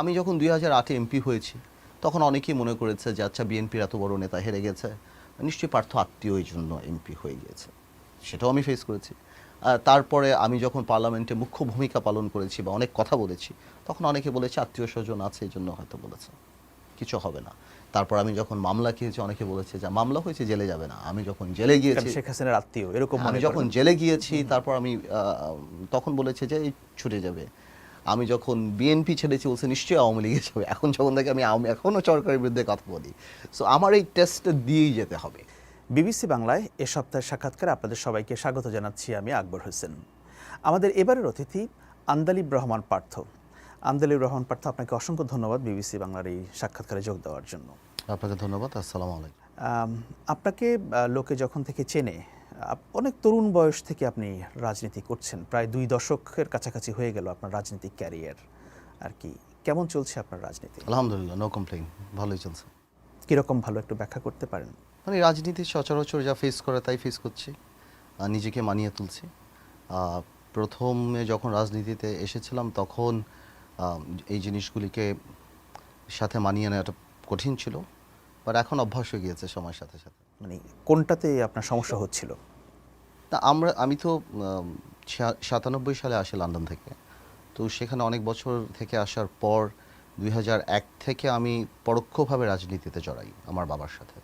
আমি যখন দুই হাজার আটে এমপি হয়েছি তখন অনেকেই মনে করেছে যে আচ্ছা বিএনপির এত বড় নেতা হেরে গেছে। নিশ্চয়ই পার্থ আত্মীয় এই জন্য এমপি হয়ে গিয়েছে। সেটাও আমি ফেস করেছি। তারপরে আমি যখন পার্লামেন্টে মুখ্য ভূমিকা পালন করেছি বা অনেক কথা বলেছি তখন অনেকে বলেছে আত্মীয় স্বজন আছে এই জন্য হয়তো বলেছে। কিছু হবে না। তারপর আমি যখন মামলা খেয়েছি অনেকে বলেছে যে মামলা হয়েছে জেলে যাবে না। আমি যখন জেলে গিয়েছি শেখ হাসিনার আত্মীয়? এরকম আমি যখন জেলে গিয়েছি তারপর আমি তখন বলেছে যে এই ছুটে যাবে। আমি যখন বিএনপি ছেড়েছি বলছে নিশ্চয়ই আওয়ামী লীগে যাবে এখন যখন থেকে আমি আওয়ামী এখনও সরকারের বিরুদ্ধে কথা বলি। সো আমার এই টেস্টটা দিয়েই যেতে হবে। বিবিসি বাংলায় এ সপ্তাহের সাক্ষাৎকারে আপনাদের সবাইকে স্বাগত জানাচ্ছি আমি আকবর হোসেন। আমাদের এবারের অতিথি আন্দালিব রহমান পার্থ। আন্দালিব রহমান পার্থ আপনাকে অসংখ্য ধন্যবাদ বিবিসি বাংলার এই সাক্ষাৎকারে যোগ দেওয়ার জন্য। আপনাকে ধন্যবাদ আসসালামু আলাইকুম। আপনাকে লোকে যখন থেকে চেনে অনেক তরুণ বয়স থেকে আপনি রাজনীতি করছেন। প্রায় দুই দশকের কাছাকাছি হয়ে গেল আপনার রাজনৈতিক ক্যারিয়ার। আর কি কেমন চলছে আপনার রাজনীতি? আলহামদুলিল্লাহ নো কমপ্লেন ভালোই চলছে। কীরকম ভালো একটু ব্যাখ্যা করতে পারেন? মানে রাজনীতি সচরাচর যা ফেস করে তাই ফেস করছি। নিজেকে মানিয়ে তুলছি। প্রথমে যখন রাজনীতিতে এসেছিলাম তখন এই জিনিসগুলিকে সাথে মানিয়ে নেওয়াটা কঠিন ছিল। বাট এখন অভ্যাস হয়ে গিয়েছে সময়ের সাথে সাথে। মানে কোনটাতে আপনার সমস্যা হচ্ছিল? তা আমরা, আমি তো সাতানব্বই সালে আসি লন্ডন থেকে। তো সেখানে অনেক বছর থেকে আসার পর দুই এক থেকে আমি পরোক্ষভাবে রাজনীতিতে জড়াই আমার বাবার সাথে।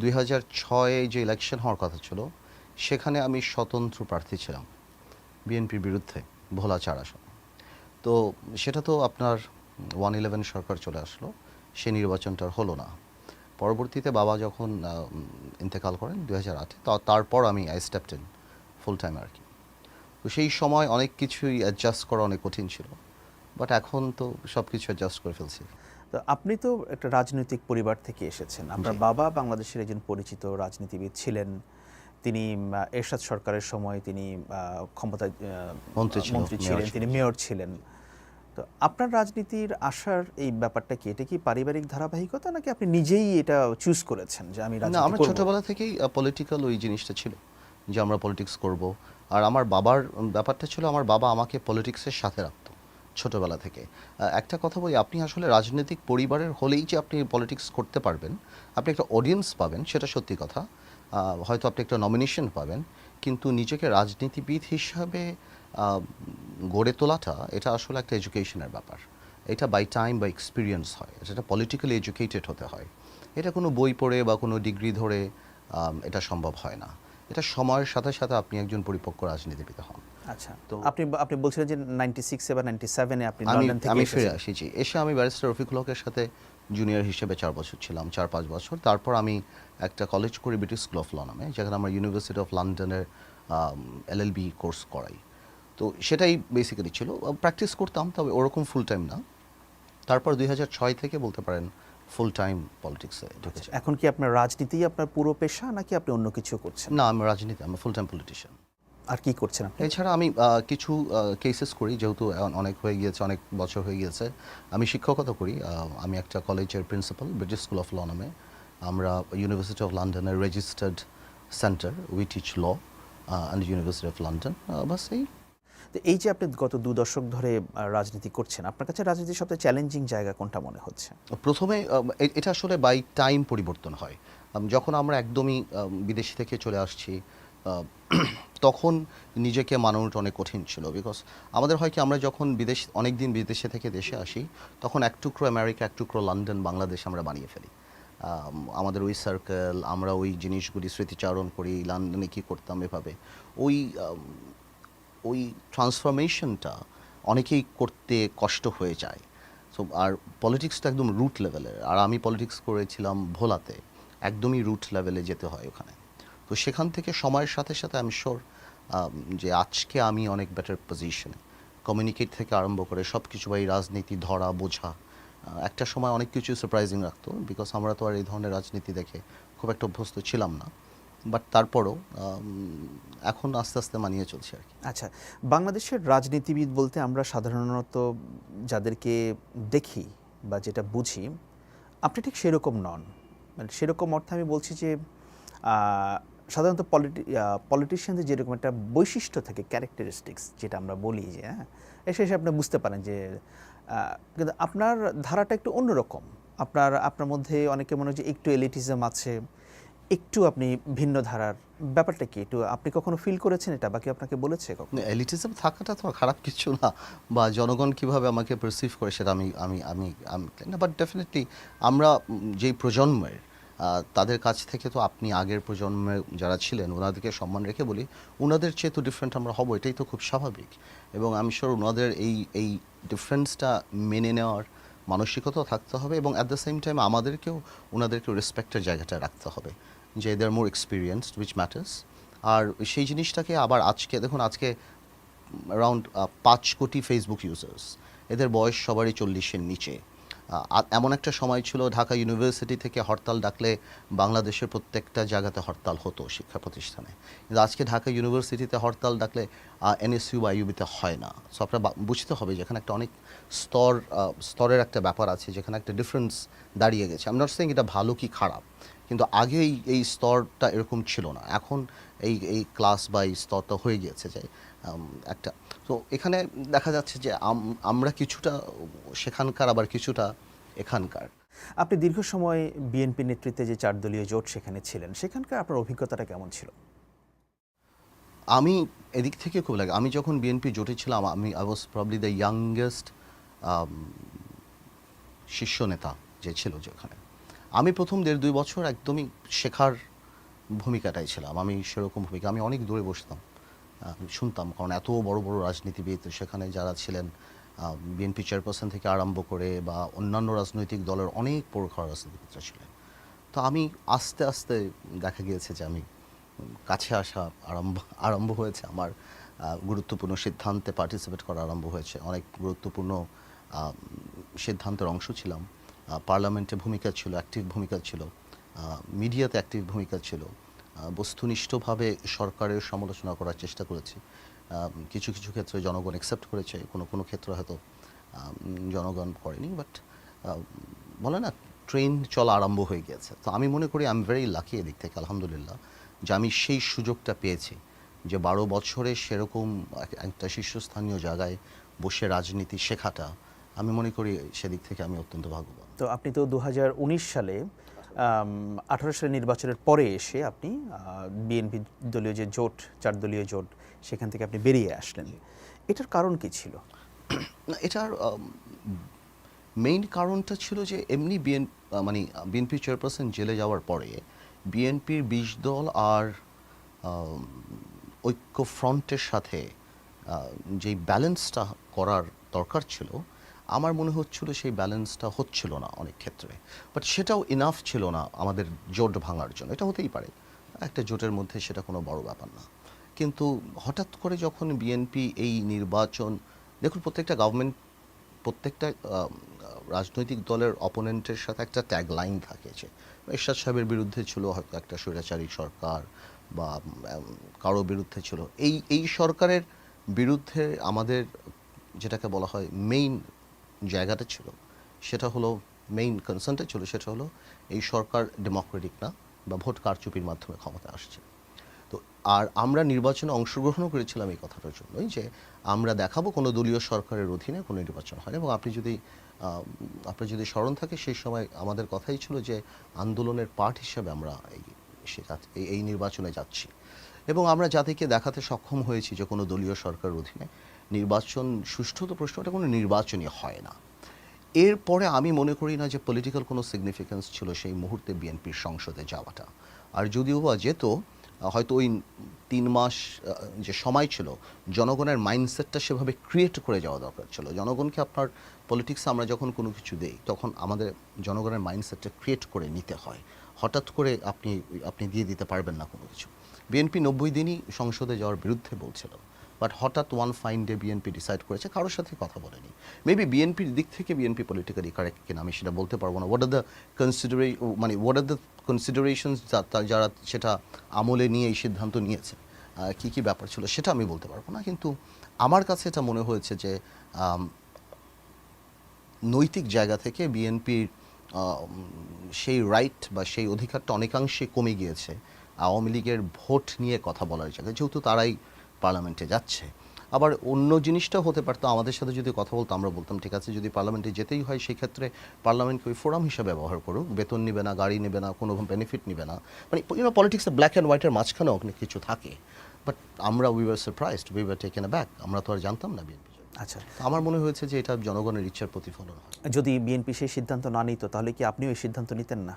দুই হাজার ছয়ে যে ইলেকশন হওয়ার কথা ছিল, সেখানে আমি স্বতন্ত্র প্রার্থী ছিলাম বিএনপির বিরুদ্ধে ভোলা চার আসনে। তো সেটা তো আপনার ওয়ান ইলেভেন সরকার চলে আসলো, সে নির্বাচনটা হলো না। পরবর্তীতে বাবা যখন ইন্তেকাল করেন দুই হাজার আটে তারপর আমি I stepped in full time আর কি। তো সেই সময় অনেক কিছুই অ্যাডজাস্ট করা অনেক কঠিন ছিল বাট এখন তো সব কিছু অ্যাডজাস্ট করে ফেলছি। তো আপনি তো একটা রাজনৈতিক পরিবার থেকে এসেছেন। আপনার বাবা বাংলাদেশের একজন পরিচিত রাজনীতিবিদ ছিলেন। তিনি এরশাদ সরকারের সময় তিনি মন্ত্রী মন্ত্রী ছিলেন তিনি মেয়র ছিলেন। তো আপনার রাজনীতির আসার এই ব্যাপারটা কি? এটা কি পারিবারিক ধারাবাহিকতা নাকি আপনি নিজেই এটা চুজ করেছেন যে আমি না আমার ছোটবেলা থেকেই পলিটিক্যাল ওই জিনিসটা ছিল যে আমরা পলিটিক্স করব। আর আমার বাবার ব্যাপারটা ছিল আমার বাবা আমাকে পলিটিক্সের সাথে রাখতো ছোটবেলা থেকে। একটা কথা বলি আপনি আসলে রাজনৈতিক পরিবারের হলেই যে আপনি পলিটিক্স করতে পারবেন আপনি একটা অডিয়েন্স পাবেন সেটা সত্যি কথা। হয়তো আপনি একটা নমিনেশন পাবেন কিন্তু নিজেকে রাজনীতিবিদ হিসাবে গড়ে তোলাটা এটা আসলে একটা এডুকেশনের ব্যাপার। এটা বাই টাইম বা এক্সপিরিয়েন্স হয়। এটা পলিটিক্যালি এডুকেটেড হতে হয়। এটা কোনো বই পড়ে বা কোনো ডিগ্রি ধরে এটা সম্ভব হয় না। এটা সময়ের সাথে সাথে আপনি একজন পরিপক্ক রাজনীতিবিদ হন। আচ্ছা। তো আপনি আপনি বলছিলেন যে নাইনটি সিক্সে বা নাইনটি সেভেনে আপনি আমি লন্ডন থেকে আমি ফিরে। আসি জি। এসে আমি ব্যারিস্টার রফিকুল হকের সাথে জুনিয়র হিসেবে চার বছর ছিলাম চার পাঁচ বছর। তারপর আমি একটা কলেজ করি ব্রিটিশ স্কুল অফ ল নামে যেখানে আমরা ইউনিভার্সিটি অফ লন্ডনের এলএলবি কোর্স করাই। তো সেটাই বেসিক্যালি ছিল। প্র্যাকটিস করতাম তবে ওরকম ফুল টাইম না। তারপর দুই ছয় থেকে বলতে পারেন ফুল টাইম পলিটিক্সে ঢুকেছি। এখন কি আপনার রাজনীতি আপনার পুরো পেশা নাকি আপনি অন্য কিছু করছেন? না আমি রাজনীতি আমি ফুল টাইম পলিটিশিয়ান আর কি করছেন আপনি? এছাড়া আমি কিছু কেসেস করি যেহেতু অনেক হয়ে গিয়েছে অনেক বছর হয়ে গিয়েছে। আমি শিক্ষকতা করি আমি একটা কলেজের principal British school of law নামে। আমরা ইউনিভার্সিটি অফ লন্ডনের registered centre we teach law and university of London বাস এই তো এই যে আপনি গত দু দশক ধরে রাজনীতি করছেন, আপনার কাছে রাজনীতির সবচেয়ে চ্যালেঞ্জিং জায়গা কোনটা মনে হচ্ছে? প্রথমে এটা আসলে বাই টাইম পরিবর্তন হয়। যখন আমরা একদমই বিদেশি থেকে চলে আসছি তখন নিজেকে মানানোটা অনেক কঠিন ছিল। বিকজ আমাদের হয় কি, আমরা যখন বিদেশ অনেক দিন বিদেশে থেকে দেশে আসি, তখন এক টুকরো আমেরিকা এক টুকরো লন্ডন বাংলাদেশ আমরা বানিয়ে ফেলি। আমাদের ওই সার্কেল আমরা ওই জিনিসগুলি স্মৃতিচারণ করি লন্ডনে কী করতাম এভাবে। ওই ওই ট্রান্সফরমেশনটা অনেকেই করতে কষ্ট হয়ে যায়। সো আর পলিটিক্সটা একদম রুট লেভেলের আর আমি পলিটিক্স করেছিলাম ভোলাতে। একদমই রুট লেভেলে যেতে হয় ওখানে। তো সেখান থেকে সময়ের সাথে সাথে আমি শিওর যে আজকে আমি অনেক বেটার পজিশনে কমিউনিকেট থেকে আরম্ভ করে সব কিছু বা এই রাজনীতি, ধরা, বোঝা একটা সময় অনেক কিছু সারপ্রাইজিং রাখতো বিকজ আমরা তো আর এই ধরনের রাজনীতি দেখে খুব একটা অভ্যস্ত ছিলাম না। বাট তারপরও এখন আস্তে আস্তে মানিয়ে চলছে আর কি। আচ্ছা বাংলাদেশের রাজনীতিবিদ বলতে আমরা সাধারণত যাদেরকে দেখি বা যেটা বুঝি, আপনি ঠিক সেরকম নন। মানে সেরকম অর্থে আমি বলছি যে সাধারণত পলিটি পলিটিশিয়ানদের যেরকম একটা বৈশিষ্ট্য থাকে ক্যারেক্টারিস্টিক্স যেটা আমরা বলি যে হ্যাঁ এসে এসে আপনি বুঝতে পারেন যে কিন্তু আপনার ধারাটা একটু অন্যরকম। আপনার আপনার মধ্যে অনেকে মনে হয় যে একটু এলিটিজম আছে একটু আপনি ভিন্ন ধারার ব্যাপারটা কি? একটু আপনি কখনো ফিল করেছেন এটা বাকি আপনাকে বলেছে কখনো? এলিটিজম থাকাটা তো খারাপ কিছু না। বা জনগণ কীভাবে আমাকে পারসিভ করে সেটা আমি আমি আমি আমি না বাট ডেফিনেটলি আমরা যেই প্রজন্মের তাদের কাছ থেকে তো আপনি আগের প্রজন্মে যারা ছিলেন ওনাদেরকে সম্মান রেখে বলি, ওনাদের চেয়ে তো ডিফারেন্ট আমরা হব, এটাই তো খুব স্বাভাবিক। এবং আমি শিওর ওনাদের এই এই ডিফারেন্সটা মেনে নেওয়ার মানসিকতাও থাকতে হবে এবং অ্যাট দ্য সেম টাইম আমাদেরকেও ওনাদেরকে রেসপেক্টের জায়গাটা রাখতে হবে। যে they are more experienced which matters আর সেই জিনিসটাকে আবার আজকে, দেখুন আজকে অ্যারাউন্ড পাঁচ কোটি ফেসবুক ইউজার্স এদের বয়স সবারই চল্লিশের নিচে। এমন একটা সময় ছিল ঢাকা ইউনিভার্সিটি থেকে হরতাল ডাকলে বাংলাদেশের প্রত্যেকটা জায়গাতে হরতাল হতো শিক্ষা প্রতিষ্ঠানে। কিন্তু আজকে ঢাকা ইউনিভার্সিটিতে হরতাল ডাকলে এনএসইউ বা ইউবিতে হয় না। সো আপনার বুঝতে হবে যেখানে একটা অনেক স্তর স্তরের একটা ব্যাপার আছে, যেখানে একটা ডিফারেন্স দাঁড়িয়ে গেছে। আমি নট সেইং এটা ভালো কি খারাপ। কিন্তু আগে এই এই স্তরটা এরকম ছিল না। এখন এই এই ক্লাস বা এই স্তরটা হয়ে গিয়েছে যে একটা। তো এখানে দেখা যাচ্ছে যে আম- আমরা কিছুটা সেখানকার আবার কিছুটা এখানকার। আপনি দীর্ঘ সময় বিএনপি নেতৃত্বে যে চার দলীয় জোট সেখানে ছিলেন সেখানকার আপনার অভিজ্ঞতাটা কেমন ছিল? আমি এদিক থেকে খুব লাগে আমি যখন বিএনপি জোটে ছিলাম আমি I was probably the youngest শীর্ষ নেতা যে ছিল যেখানে। আমি প্রথম দেড় দুই বছর একদমই শেখার ভূমিকাটাই ছিলাম। আমি সেরকম ভূমিকা, আমি অনেক দূরে বসতাম শুনতাম, কারণ এত বড় বড় রাজনীতিবিদ সেখানে যারা ছিলেন বিএনপি চেয়ারপারসন থেকে আরম্ভ করে বা অন্যান্য রাজনৈতিক দলের অনেক প্রখর রাজনীতিবিদরা ছিলেন। তো আমি আস্তে আস্তে দেখা গিয়েছে যে আমি কাছে আসা আরম্ভ আরম্ভ হয়েছে আমার গুরুত্বপূর্ণ সিদ্ধান্তে পার্টিসিপেট করা আরম্ভ হয়েছে। অনেক গুরুত্বপূর্ণ সিদ্ধান্তের অংশ ছিলাম। পার্লামেন্টে ভূমিকা ছিল অ্যাক্টিভ ভূমিকা ছিল মিডিয়াতে অ্যাক্টিভ ভূমিকা ছিল বস্তুনিষ্ঠভাবে সরকারের সমালোচনা করার চেষ্টা করেছি। কিছু কিছু ক্ষেত্রে জনগণ অ্যাকসেপ্ট করেছে, কোনো কোনো ক্ষেত্রে হয়তো জনগণ করেনি বাট বলে না ট্রেন চলা আরম্ভ হয়ে গিয়েছে তো আমি মনে করি আই এম ভেরি লাকি এদিক থেকে, আলহামদুলিল্লাহ, যে আমি সেই সুযোগটা পেয়েছি যে বারো বছরে সেরকম এক- একটা শীর্ষস্থানীয় জায়গায় বসে রাজনীতি শেখাটা, আমি মনে করি সেদিক থেকে আমি অত্যন্ত ভাগ্যবান। তো আপনি তো দু হাজার উনিশ সালে আঠারো সালে নির্বাচনের পরে এসে আপনি বিএনপি দলীয় যে জোট, চার দলীয় জোট, সেখান থেকে আপনি বেরিয়ে আসলেন। এটার কারণ কি ছিল? এটার মেইন কারণটা ছিল যে এমনি বিএন মানে বিএনপি চেয়ারপারসন জেলে যাওয়ার পরে বিএনপির বিশ দল আর ঐক্য ফ্রন্টের সাথে যেই ব্যালেন্সটা করার দরকার ছিল আমার মনে হচ্ছিল সেই ব্যালেন্সটা হচ্ছিল না অনেক ক্ষেত্রে। বাট সেটাও ইনাফ ছিল না আমাদের জোট ভাঙার জন্য। এটা হতেই পারে। একটা জোটের মধ্যে সেটা কোনো বড় ব্যাপার না। কিন্তু হঠাৎ করে যখন বিএনপি এই নির্বাচন, দেখুন প্রত্যেকটা গভর্নমেন্ট প্রত্যেকটা রাজনৈতিক দলের অপোনেন্টের সাথে একটা ট্যাগ লাইন থাকে যে এরশাদ সাহেবের বিরুদ্ধে ছিল হয়তো একটা স্বৈরাচারী সরকার বা কারও বিরুদ্ধে ছিল। এই এই সরকারের বিরুদ্ধে আমাদের যেটাকে বলা হয় মেইন জায়গাটা ছিল, সেটা হলো মেইন কনসার্নটা ছিল, সেটা হলো এই সরকার ডেমোক্রেটিক না বা ভোট কারচুপির মাধ্যমে ক্ষমতা আসছে। তো আর আমরা নির্বাচনে অংশগ্রহণও করেছিলাম এই কথাটার জন্যই যে আমরা দেখাবো কোনো দলীয় সরকারের অধীনে কোনো নির্বাচন হয় এবং আপনি যদি আপনার যদি স্মরণ থাকে সেই সময় আমাদের কথাই ছিল যে আন্দোলনের পার্ট হিসাবে আমরা এই- এই নির্বাচনে যাচ্ছি। এবং আমরা জাতিকে দেখাতে সক্ষম হয়েছি যে কোনো দলীয় সরকারের অধীনে। নির্বাচন, সুষ্ঠু তো প্রশ্নটা কোনো নির্বাচনই হয় না। এরপরে আমি মনে করি না যে পলিটিক্যাল কোনো সিগনিফিক্যান্স ছিল সেই মুহূর্তে বিএনপির সংসদে যাওয়াটা। আর যদিও বা যেত, হয়তো ওই তিন মাস যে সময় ছিল, জনগণের মাইন্ডসেটটা সেভাবে ক্রিয়েট করে যাওয়া দরকার ছিল। জনগণকে আপনার পলিটিক্সে আমরা যখন কোনো কিছু দেই, তখন আমাদের জনগণের মাইন্ডসেটটা ক্রিয়েট করে নিতে হয়। হঠাৎ করে আপনি আপনি দিয়ে দিতে পারবেন না কোনো কিছু। বিএনপি নব্বই দিনই সংসদে যাওয়ার বিরুদ্ধে বলছিল। বাট হঠাৎ one fine day BNP decide করেছে, কারোর সাথে কথা বলেনি। মেবি বিএনপির দিক থেকে বিএনপি পলিটিক্যালি কারেক্ট কিনা আমি সেটা বলতে পারব না। হোয়াট আর দ্য কনসিডারে মানে হোয়াট আর দ্য কনসিডারেশনস যারা সেটা আমলে নিয়ে এই সিদ্ধান্ত নিয়েছে কি কি ব্যাপার ছিল সেটা আমি বলতে পারব না। কিন্তু আমার কাছে এটা মনে হয়েছে যে নৈতিক জায়গা থেকে বিএনপির সেই রাইট বা সেই অধিকারটা অনেকাংশে কমে গিয়েছে। আওয়ামী লীগের ভোট নিয়ে কথা বলার জায়গায়। যেহেতু তারাই পার্লামেন্টে যাচ্ছে। আবার অন্য জিনিসটাও হতে পারতো আমাদের সাথে যদি কথা বলতো আমরা বলতাম ঠিক আছে যদি পার্লামেন্টে যেতেই হয় সেই ক্ষেত্রে পার্লামেন্টকে ওই ফোরাম হিসেবে ব্যবহার করুক। বেতন নেবে না গাড়ি নেবে না কোনো বেনিফিট নেবে না। মানে ইউনো পলিটিক্সে ব্ল্যাক অ্যান্ড হোয়াইটের মাঝখানে অনেক কিছু থাকে। বাট আমরা we were surprised we were taken back আমরা তো আর জানতাম না বিএনপি আচ্ছা। আমার মনে হয়েছে যে এটা জনগণের ইচ্ছার প্রতিফলন যদি বিএনপি সেই সিদ্ধান্ত না নিত তাহলে কি আপনিও এই সিদ্ধান্ত নিতেন না?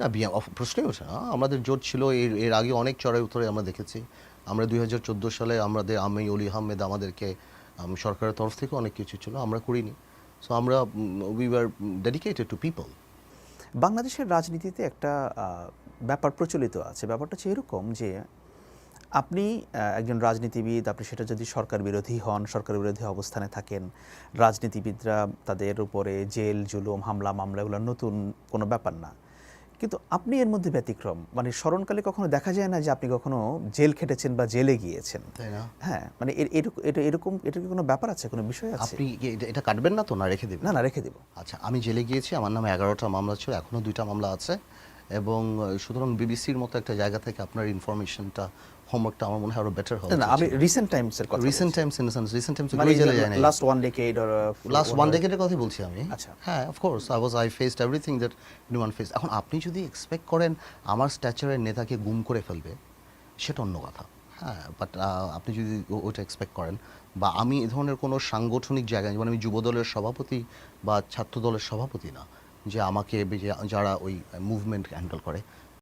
না অফ- প্রশ্নই ওঠে না। আমাদের জোট ছিল এর এর আগে অনেক চড়াই উত্তরে আমরা দেখেছি। আমরা দুই হাজার চোদ্দ সালে আমাদের আমি, অলি আহমেদ আমাদেরকে সরকারের তরফ থেকে অনেক কিছু ছিল, আমরা করিনি। সো আমরা we are dedicated to people বাংলাদেশের রাজনীতিতে একটা ব্যাপার প্রচলিত আছে। ব্যাপারটা হচ্ছে এরকম যে, আপনি একজন রাজনীতিবিদ, আপনি সেটা যদি সরকার বিরোধী হন, সরকার বিরোধী অবস্থানে থাকেন, রাজনীতিবিদরা তাদের উপরে জেল, জুলুম, হামলা, মামলা, এগুলো নতুন কোনো ব্যাপার না। কিন্তু আপনি এর মধ্যে ব্যতিক্রম। মানে স্মরণকালে কখনো দেখা যায় না যে আপনি কখনো জেল খেটেছেন বা জেলে গিয়েছেন? তাই না? হ্যাঁ মানে এটা এরকম এটা কি কোনো ব্যাপার আছে? কোনো বিষয় আছে? আপনি এটা- এটা কাটবেন না তো না রেখে দেবেন? না না রেখে দেব। আচ্ছা আমি জেলে গিয়েছি আমার নামে এগারোটা মামলা ছিল এখনও দুইটা মামলা আছে। এবং সুতরাং বিবিসির মতো একটা জায়গা থেকে আপনার ইনফরমেশনটা হোমওয়ার্কটা আমার মনে হয় আরও বেটার হবে না, না আমি রিসেন্ট টাইমসের কথা recent times in sense recent times মানে না last one decade or last one ডেকেডের কথাই বলছি আমি। আচ্ছা। হ্যাঁ of course I was I faced everything that new one face এখন আপনি যদি এক্সপেক্ট করেন আমার স্ট্যাচারের নেতাকে গুম করে ফেলবে সেটা অন্য কথা। হ্যাঁ বাট আপনি যদি ওটা এক্সপেক্ট করেন বা আমি এ ধরনের কোনো সাংগঠনিক জায়গায় যেমন আমি যুব দলের সভাপতি বা ছাত্র দলের সভাপতি না যে আমাকে যারা ওই মুভমেন্ট হ্যান্ডেল করে